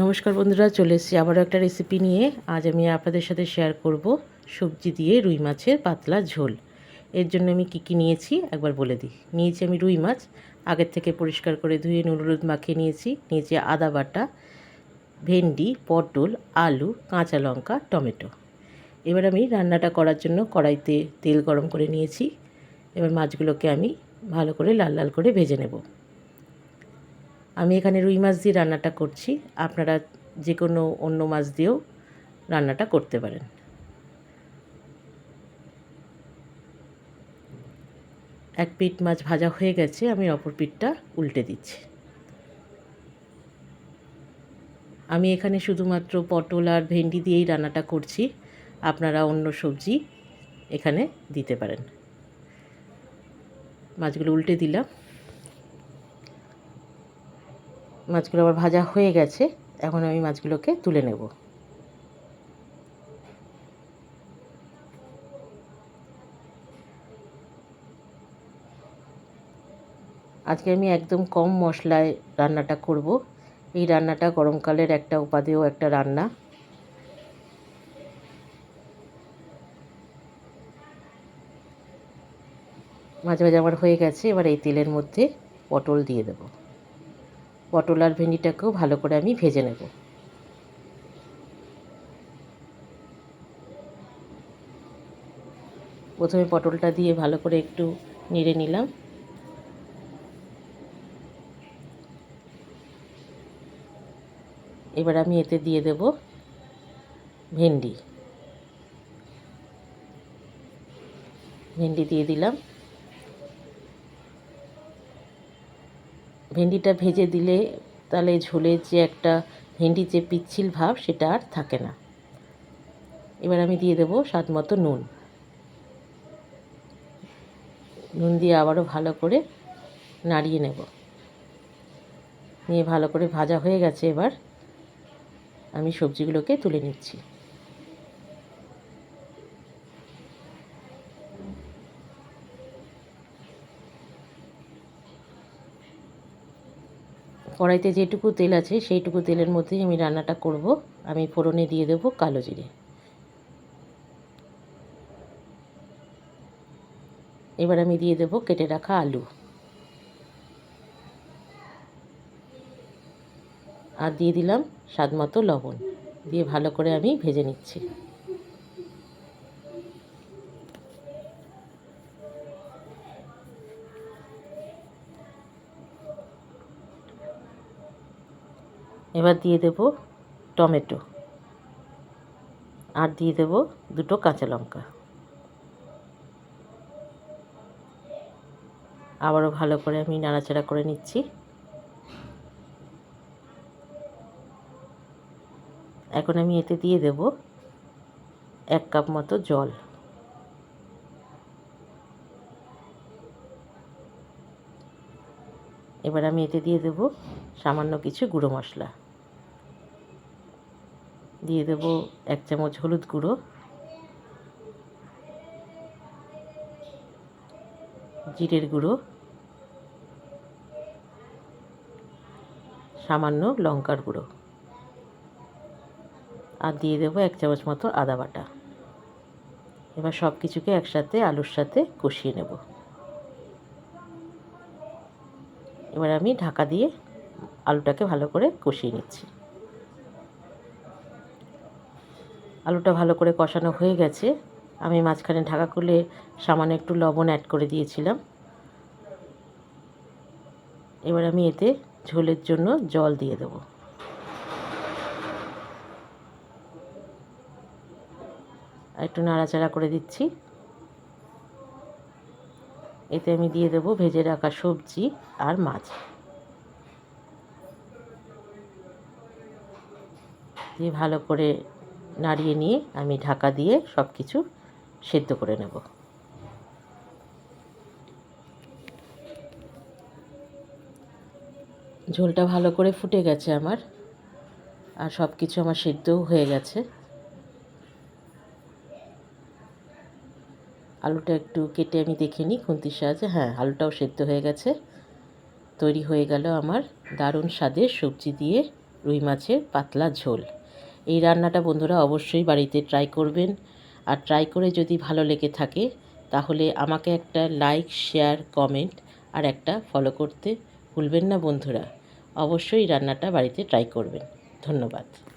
নমস্কার বন্ধুরা, চলে এসেছি আবারও একটা রেসিপি নিয়ে। আজ আমি আপনাদের সাথে শেয়ার করব সবজি দিয়ে রুই মাছের পাতলা ঝোল। এর জন্য আমি কী কী নিয়েছি একবার বলে দিই। নিয়েছি আমি রুই মাছ, আগের থেকে পরিষ্কার করে ধুয়ে নুন, হলুদ মাখিয়ে নিয়েছি। নিয়েছি আদা বাটা, ভেন্ডি, পটল, আলু, কাঁচা লঙ্কা, টমেটো। এবার আমি রান্নাটা করার জন্য কড়াইতে তেল গরম করে নিয়েছি। এবার মাছগুলোকে আমি ভালো করে লাল লাল করে ভেজে নেব। আমি এখানে রুই মাছ দিয়ে রান্নাটা করছি। আপনারা যে কোনো অন্য মাছ দিয়েও রান্নাটা করতে পারেন। এক পিঠ মাছ ভাজা হয়ে গেছে, আমি অপর পিঠটা উল্টে দিচ্ছি। আমি এখানে শুধুমাত্র পটল আর ভেন্ডি দিয়েই রান্নাটা করছি। আপনারা অন্য সবজি এখানে দিতে পারেন। মাছগুলো উল্টে দিলাম। মাছগুলো আবার ভাজা হয়ে গেছে, এখন আমি মাছগুলোকে তুলে নেব। আজকে আমি একদম কম মশলায় রান্নাটা করব। এই রান্নাটা গরমকালের একটা উপাদেয়, একটা রান্না। মাছ ভাজা আমার হয়ে গেছে, এবার এই তেলের মধ্যে পটল দিয়ে দেবো। পটল আর ভেন্ডিটাকেও ভালো করে আমি ভেজে নেব। প্রথমে পটলটা দিয়ে ভালো করে একটু নেড়ে নিলাম। এবার আমি এতে দিয়ে দেব ভেন্ডি। ভেন্ডি দিয়ে দিলাম। ভেন্ডিটা ভেজে দিলে তাহলে ঝোলের যে একটা ভেন্ডি যে পিচ্ছিল ভাব সেটা আর থাকে না। এবার আমি দিয়ে দেবো স্বাদ মতো নুন। নুন দিয়ে আবারও ভালো করে নাড়িয়ে নেব। নিয়ে ভালো করে ভাজা হয়ে গেছে এবার। আমি সবজিগুলোকে তুলে নিচ্ছি। কড়াইতে যেটুকু তেল আছে সেইটুকু তেলের মধ্যেই আমি রান্নাটা করব। আমি ফোড়নে দিয়ে দেবো কালো জিরে। এবার আমি দিয়ে দেবো কেটে রাখা আলু। আর দিয়ে দিলাম স্বাদ মতো লবণ। দিয়ে ভালো করে আমি ভেজে নিচ্ছি। এবার দিয়ে দেব টমেটো। আর দিয়ে দেব দুটো কাঁচা লঙ্কা। আবারও ভালো করে আমি নাড়াচাড়া করে নিচ্ছি। এখন আমি এতে দিয়ে দেব এক কাপ মতো জল। এবার আমি এতে দিয়ে দেব সামান্য কিছু গুঁড়ো মশলা। দিয়ে দেব এক চামচ হলুদ গুঁড়ো। জিরের গুঁড়ো। সামান্য লঙ্কার গুঁড়ো। আর দিয়ে দেবো এক চামচ মতো আদা বাটা। এবার সব কিছুকে একসাথে আলুর সাথে কষিয়ে নেব। এবার আমি ঢাকা দিয়ে আলুটাকে ভালো করে কষিয়ে নিচ্ছি। আলুটা ভালো করে কষানো হয়ে গেছে। আমি মাঝখানে ঢাকা খুলে সামান্য একটু লবণ অ্যাড করে দিয়েছিলাম। এবার আমি এতে ঝোলের জন্য জল দিয়ে দেবো। একটু নাড়াচাড়া করে দিচ্ছি। এতে আমি দিয়ে দেবো ভেজে রাখা সবজি আর মাছ। দিয়ে ভালো করে নাড়িয়ে নিয়ে আমি ঢাকা দিয়ে সব কিছু সেদ্ধ করে নেব। ঝোলটা ভালো করে ফুটে গেছে আমার, আর সব কিছু আমার সেদ্ধও হয়ে গেছে। আলুটা একটু কেটে আমি দেখে নিই খুন্তির সাহায্যে। হ্যাঁ আলুটাও সেদ্ধ হয়ে গেছে। তৈরি হয়ে গেল আমার দারুণ স্বাদের সবজি দিয়ে রুই মাছের পাতলা ঝোল। এই রান্নাটা বন্ধুরা অবশ্যই বাড়িতে ট্রাই করবেন। আর ট্রাই করে যদি ভালো লেগে থাকে, তাহলে আমাকে একটা লাইক শেয়ার কমেন্ট আর একটা ফলো করতে ভুলবেন না বন্ধুরা। অবশ্যই রান্নাটা বাড়িতে ট্রাই করবেন। ধন্যবাদ।